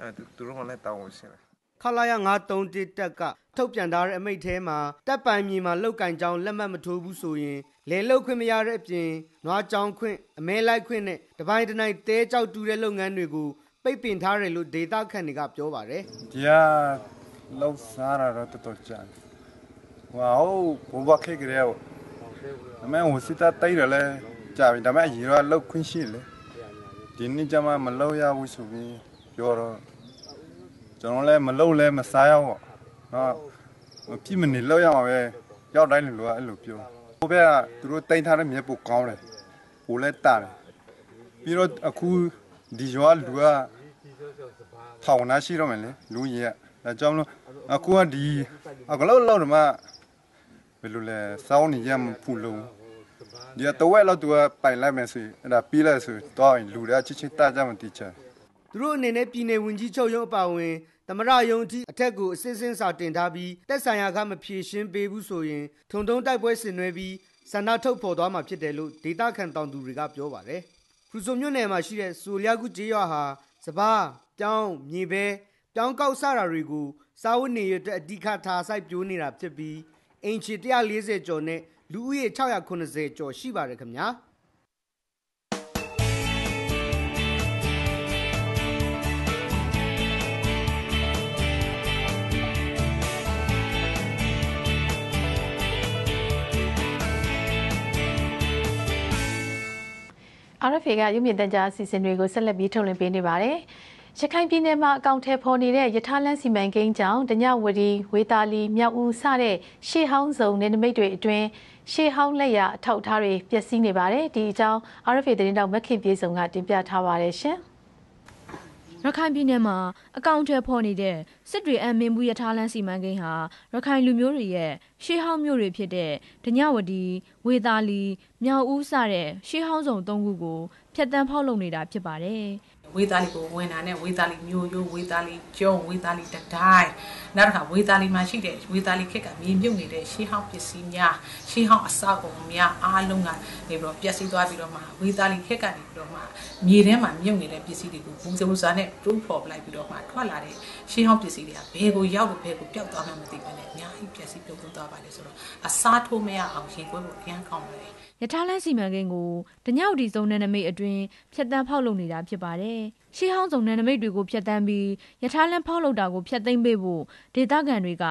အဲသူတို့ကလည်းတောင်းရှိတယ်ခလာရ931တက်ကထုတ်ပြန်ထားတဲ့အမိန့်ထဲမှာတပ်ပိုင်မြေမှာလောက်ကင်ကြောင်းလက်မှတ်မထိုးဘူးဆိုရင်လေလုတ်ခွင့်မရတဲ့အပြင်နွားကြောင်ခွင့်အမဲလိုက်ခွင့်နဲ့တပိုင်းတနိုင်တဲကြောက်တူတဲ့လုပ်ငန်းတွေကိုပိတ်ပင်ထားတယ်လို့ဒေတာခန့်တွေကပြောပါတယ်ဒီကလောက်စားရတော့တော်တော်ကြာဟွာဟိုဘဘခေကြရဲ အမေဟိုစစ်တာတိုက်ရလဲကြာပြီဒါပေမဲ့ရေတော့လောက်ခွင့်ရှိလေဒီနေ့ကျမှမလောက်ရဘူးဆိုပြီးပြောတော့ကျွန်တော်လည်းမလောက်လဲမစားရအောင်နော်မပြစ်မနေလောက်ရမှာပဲရောက်တိုင်းလူကအဲ့လိုပြောဟိုဘက်ကသူတို့တိန်ထားတဲ့မြေပုတ်ကောင်းတယ်ပိုလဲတာတယ်ပြီးတော့အခုဒီရွာလူကထောင်နာရှိတော့မယ်လေလူကြီးကဒါကြောင့်လို့အခုကဒီအကလောက်လောက်တော့မှဘ ယ်လိုလဲစောင်းနေရမဖူလုံးဒီတော့ဝက်လောက်သူကပိုင်လိုက်မယ်ဆိုရင်အဲ့ဒါပြီးလိုက်ဆိုတော့လူတွေကချစ်ချစ်တကြမှတိချာသူတို့အနေနဲ့ပြည်내ဝင်ကြီးချုပ်ရုံးအပါအဝင်သမရယုံအထိအထက်ကိုအစစ်စင်းစာတင်ထားပြီးတက်ဆိုင်ရာကမဖြေရှင်းပေးဘူးဆိုရင်ထုံထုံတိုက်ပွဲဆင်နွှဲပြီးဆန္ဒထုတ်ဖော်သွားမှာဖြစ်တယ်လို့ဒေတာခန်တောင်သူတွေကပြောပါတယ်။ဖရူဆိုမြို့နယ်မှာရှိတဲ့ဆိုလျာကုကျေးရွာဟာစပားပြောင်းမြေပဲပြောင်းကောက်စတာတွေကိုစာဝတ်နေရတဲ့အဓိကထားစိုက်ပျိုးနေတာဖြစ်ပြီး အင်ချီ140ကျော်နဲ့လူဦးရေ690ကျော်ရှိပါတယ်ခင်ဗျာ။။ RFA ကရုပ်မြင်သံကြားအစီအစဉ်တွေကိုဆက်လက်ပြီးထုတ်လွှင့်ပေးနေပါတယ်။ ရခိုင်ပြည်နယ်မှာအကောင့်ထဲပေါ်နေတဲ့ရထားလမ်းစီမံကိန်းကြောင့်တညဝရီဝေတာလီမြောက်ဦးစတဲ့ရှေးဟောင်းစုံနယ်နိမိတ်တွေအတွင်းရှေးဟောင်းလက်ရအထောက်အထားတွေပျက်စီးနေပါတယ်။ဒီအကြောင်း RFA သတင်းတောက်မခင်ပြေဆုံးကတင်ပြထားပါတယ်ရှင်။ရခိုင်ပြည်နယ်မှာအကောင့်ထဲပေါ်နေတဲ့စစ်တွေအမင်းဘူးရထားလမ်းစီမံကိန်းဟာရခိုင်လူမျိုးတွေရဲ့ရှေးဟောင်းမျိုးတွေဖြစ်တဲ့ဒညဝတီဝေသာလီမြောက်ဦးစတဲ့ရှေးဟောင်းဆောင်သုံးခုကိုဖျက်ဆီးဖောက်လုပ်နေတာဖြစ်ပါတယ်။ ဝေသားလီကိုဝင်တာနဲ့ဝေသားလီမျိုးရိုးဝေသားလီကျုံဝေသားလီတတိုင်းနောက်တစ်ခါဝေသားလီမှာရှိတဲ့ဝေသားလီခက်ကမြေမြုပ်နေတဲ့ရှေးဟောင်းပစ္စည်းများရှေးဟောင်းအစအကုန်များအားလုံးကနေပြီးတော့ပျက်စီးသွားပြီးတော့မှဝေသားလီခက်ကနေပြီးတော့မှမြေထဲမှာမြုပ်နေတဲ့ပစ္စည်းတွေကိုဘူးစိုးစားနဲ့တူးဖော်ပလိုက်ပြီးတော့မှထွက်လာတဲ့ရှေးဟောင်းပစ္စည်းတွေကဘယ်ကိုရောက်လို့ဘယ်ကိုပျောက်သွားမှမသိဘဲနဲ့အများကြီးပျက်စီးပြုတ်သွားပါတယ်ဆိုတော့အစားထိုးမရအောင်ရှင်ကွဲဖို့အများကောင်းပါတယ်ရထားလမ်းစီမံကိန်းကိုတညောက်ဒီစုံနယ်နိမိတ်အတွင်းဖြတ်တန်းဖောက်လုပ်နေတာဖြစ်ပါတယ်။ရှေးဟောင်းစုံနယ်နိမိတ်တွေကို ဖြတ်တန်းပြီး ရထားလမ်းဖောက်လုပ်တာကို ဖျက်သိမ်းပေးဖို့ ဒေသခံတွေက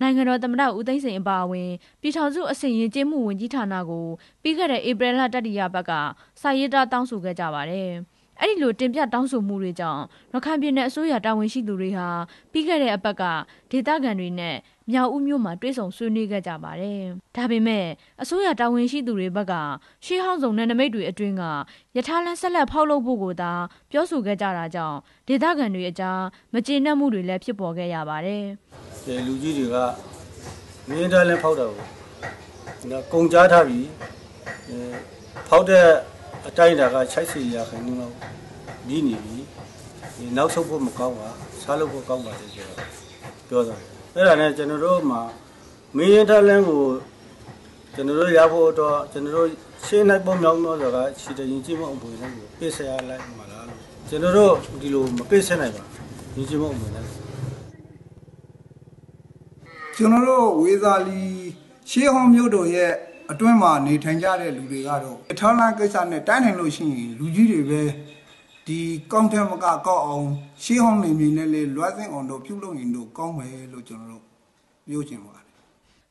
နိုင်ငံတော်သမ္မတ ဦးသိန်းစိန်အပါအဝင် ပြည်ထောင်စုအစီရင်ကျေးမှုဝန်ကြီးဌာနကို ပြီးခဲ့တဲ့ ဧပြီလ တတိယပတ်က စာရေးသားတောင်းဆိုခဲ့ကြပါတယ်။အဲ့ဒီလို တင်ပြတောင်းဆိုမှုတွေကြောင့် ရခိုင်ပြည်နယ်အစိုးရ တာဝန်ရှိသူတွေဟာ ပြီးခဲ့တဲ့အပတ်က ဒေသခံတွေနဲ့ မြောက်ဦးမြို့မှာတွေ့ဆုံဆွေးနွေးခဲ့ကြပါတယ်။ဒါပေမဲ့အစိုးရတာဝန်ရှိသူတွေဘက်ကရှေးဟောင်းဆောင်နယ်နိမိတ်တွေအတွင်းကယထာလန်းဆက်လက်ဖောက်လုပ်ဖို့ကိုသာပြောဆိုခဲ့ကြတာကြောင့်ဒေသခံတွေအကြားမကျေနပ်မှုတွေလည်းဖြစ်ပေါ်ခဲ့ရပါတယ်ဒီလူကြီးတွေကမင်းသားလည်းဖောက်တာကိုနော်ကုံကြားထားပြီးအဲဖောက်တဲ့အတိုင်းတာက60ရာခိုင်နှုန်းလောက်ပြီးနေပြီဒီနောက်ဆုံးဖို့မကောင်းပါစားလို့ဖို့ကောင်းပါလေဆိုတော့ပြောတာ အဲ့ဒါနဲ့ကျွန်တော်တို့မှာမင်းသားလန်းကိုကျွန်တော်တို့ရဖို့တော့ကျွန်တော်တို့ရှင်းနိုင်ပုံမြောင်းတော့ဆိုတာရှိတဲ့ရင်ကြီးမအောင်ပွေနဲ့ပြေးဆရာလိုက်မှာလားလို့ကျွန်တော်တို့ဒီလိုမပြေးဆက်နိုင်ပါရင်ကြီးမအောင်ပွေနဲ့ကျွန်တော်တို့ဝေသာလီရှေးဟောင်းမြို့တော်ရဲ့အတွင်းမှာနေထိုင်ကြတဲ့လူတွေကတော့အထောက်လန်းကိစ္စနဲ့တိုင်းနိုင်လို့ရှိရင်လူကြီးတွေပဲ ဒီကောင်းတဲ့မကကောက်အောင်ရှေးဟောင်းနေမြေနဲ့လေလွှမ်းစင်အောင်တို့ပြုလုပ်ရင်တို့ကောင်းမယ်လို့ကျွန်တော်တို့ပြောချင်ပါတယ်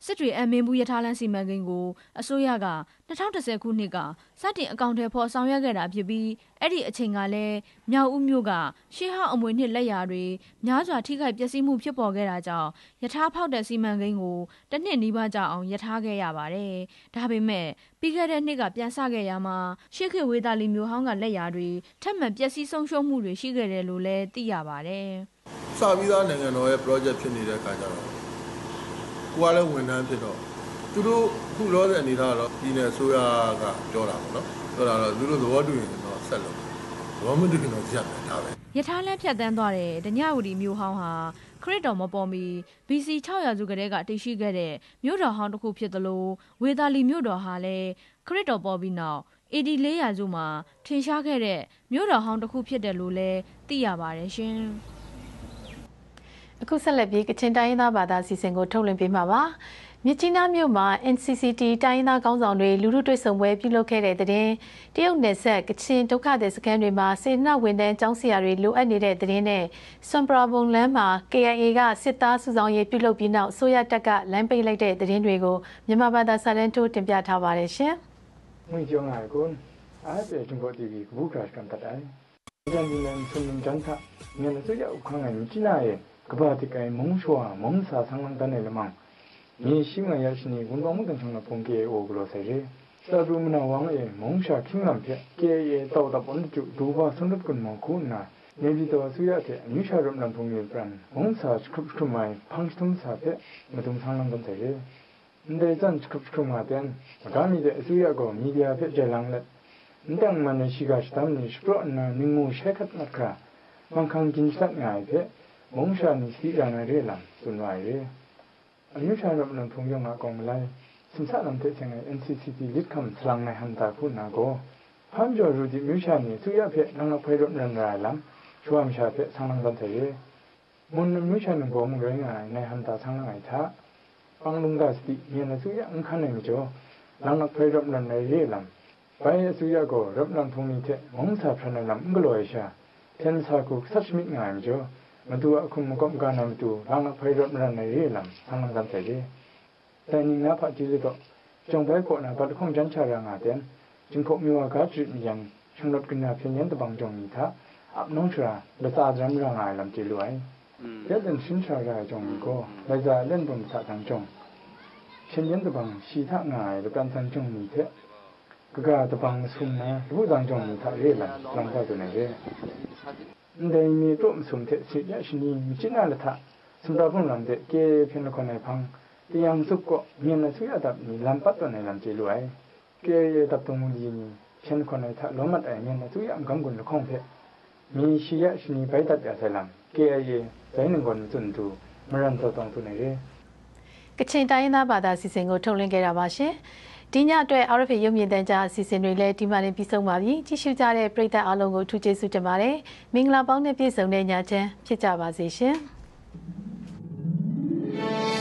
စစ်တွေအမင်းဘူးရထားလမ်းစီမံကိန်းကို အစိုးရက2010ခုနှစ်က စတင်အကောင့်ထဲပေါ်ဆောင်ရွက်ခဲ့တာဖြစ်ပြီး အဲ့ဒီအချိန်ကလည်း မြောက်ဦးမြို့က ရှေးဟောင်းအမွေနှစ် လက်ရာတွေ များစွာထိခိုက်ပျက်စီးမှု ဖြစ်ပေါ်ခဲ့တာကြောင့် ရထားဖောက်တဲ့ စီမံကိန်းကို တစ်နှစ်နီးပါးကြာအောင်ရထားခဲ့ရပါတယ်။ဒါပေမဲ့ ပြီးခဲ့တဲ့နှစ်က ပြန်ဆခဲ့ရမှာ ရှေးခေတ်ဝေသာလီမျိုးဟောင်းက လက်ရာတွေ ထပ်မံပျက်စီးဆုံးရှုံးမှုတွေ ရှိခဲ့တယ်လို့လည်း သိရပါတယ်။စပြီးသားနိုင်ငံတော်ရဲ့ project ဖြစ်နေတဲ့အခါကျတော့ ကိုကလည်းဝန်ထမ်းဖြစ်တော့သူတို့အခုလောတဲ့အနေထားကတော့ပြည်နယ်အစိုးရကပြောတာပေါ့နော်ပြောတာတော့သူတို့သဘောတူရင်တော့ဆက်လုပ်သဘောမတူရင်တော့ရပ်တယ်ဒါပဲရထားလမ်းဖြတ်တန်းသွားတဲ့ဒညဝတီမြို့ဟောင်းဟာခရစ်တော်မပေါ်မီ BC 600စုကလေးကတည်ရှိခဲ့တဲ့မြို့တော်ဟောင်းတစ်ခုဖြစ်သလိုဝေသာလီမြို့တော်ဟာလည်းခရစ်တော်ပေါ်ပြီးနောက် AD 400စုမှာထင်ရှားခဲ့တဲ့မြို့တော်ဟောင်းတစ်ခုဖြစ်တယ်လို့လည်းသိရပါတယ်ရှင်။ အခုဆက်လက်ပြီးကချင်တိုင်းရင်းသားဘာသာစီစဉ်ကိုထုတ်လွှင့်ပေးမှာပါမြစ်ကြီးနားမြို့မှာ NCCT တိုင်းရင်းသားခေါင်းဆောင်တွေလူထုတွေ့ဆုံပွဲပြုလုပ်ခဲ့တဲ့တဲ့တင်တရုတ်နယ်ဆက်ကချင်ဒုက္ခသည်စခန်းတွေမှာစေနဝန်တန်းကျောင်းဆရာတွေလိုအပ်နေတဲ့တဲ့တင်နဲ့စွန်ပရာဘုံလမ်းမှာ KIA ကစစ်သားစုဆောင်ရေးပြုလုပ်ပြီးနောက်ဆိုရတက်ကလမ်းပိတ်လိုက်တဲ့တဲ့တင်တွေကိုမြန်မာဘာသာစာတန်းထိုးတင်ပြထားပါတယ်ရှင် muy chong ai kun a pe chung ko ti ku bu crash kan ta dai jan din nan sun nin jan tha nge na su ya u khang ai chi na ye ka ba ti kai mong shwa mong sa sang lang ta ne le mang ni shi ma ya shi ni gun dong mu kan chung na pong ke o glo sa je sa ru mu na wang ye mong sha king lam phe ke ye taw da pon chu du ba sun dut kun mo ku na ne bi to su ya te ni sha rum nan pong ye pran mong sa skrup skrup mai phang stum sa phe ma dum sang lang kan sa je 근데 전 그렇게만 감이데 수야고 미디어 배제랑래 근데만 시가 시담니 스프로나 닝무 셰카트나카 만칸 긴스탁 나이베 멍샤는 시간을 해라 순화에 아니샤는 물론 동영아 공라이 순사람한테 제가 NCCD 리컴 슬랑나 한다고 나고 한조 루디 뮤샤니 수야페 나나 페로 난라람 조암샤페 상랑단테에 문 뮤샤는 공경아 내 한다 상랑아이타 방룽다스디 얘는 수야 응카는이죠 나나 페로 난라람 바에 수야고 럽난 동이테 멍사 편을 남글로이샤 텐사국 사시미 나이죠 ရှာတန်စာကုဆတ်မိငိုင်ကြောမတူအခုမကောကနမတူလောင်နဖေရပ်နနေရေလမ်ဆန်းလမ်တဲ့ရေတိုင်နာဖတ်ကြည့်တော့ကျုံပဲကိုနာပတ်ခုံချန်ချရာငါတဲ့ကျင်းခုမြေဝါကချစ်မြန်ချုံလတ်ကနာပြင်းရင်တပန်းကြုံနီသာအပနုံချရာလသာဒရမ်ရာငါလမ်တီလွိုင်ရတဲ့ရှင်ချရာကြုံကို လိုက်ကြလက်ပုံစာတန်းကြုံရှင်ရင်တပံရှိထငါရတဲ့ကန်ဆန်ကြုံနီတဲ့ကကတပံဆုံနာလူတန်းကြုံနီသာရေလန်လမ်းပါတဲ့ရေ근데 이미 좀 숨태 시야신이 미치나 라타 숨다분 란데 게 편을 거네 방 tiang suk ko mien na suya dap ni lam pat to ne lam che lu ai ke ye dap tong mun yin ni chen ko ne tha lo mat ai mien na suya am gam gun lo khong phe mi shi ya shi ni bai tat ya sa lam ke ye zai ning gon zun tu ma ran to tong tu ne re ကချင်တိုင်းရင်းသားဘာသာစီစဉ်ကိုထုတ်လွှင့်ခဲ့တာပါရှင် ဒီညအတွက် RFA ရုပ်မြင်သံကြားအစီအစဉ်တွေလည်းဒီမှလည်းပြီးဆုံးပါပြီကြည့်ရှုကြတဲ့ပရိသတ်အားလုံးကိုထူးကျေးဇူးတင်ပါတယ်မင်္ဂလာပေါင်းနဲ့ပြည့်စုံတဲ့ညချမ်းဖြစ်ကြပါစေရှင် thank you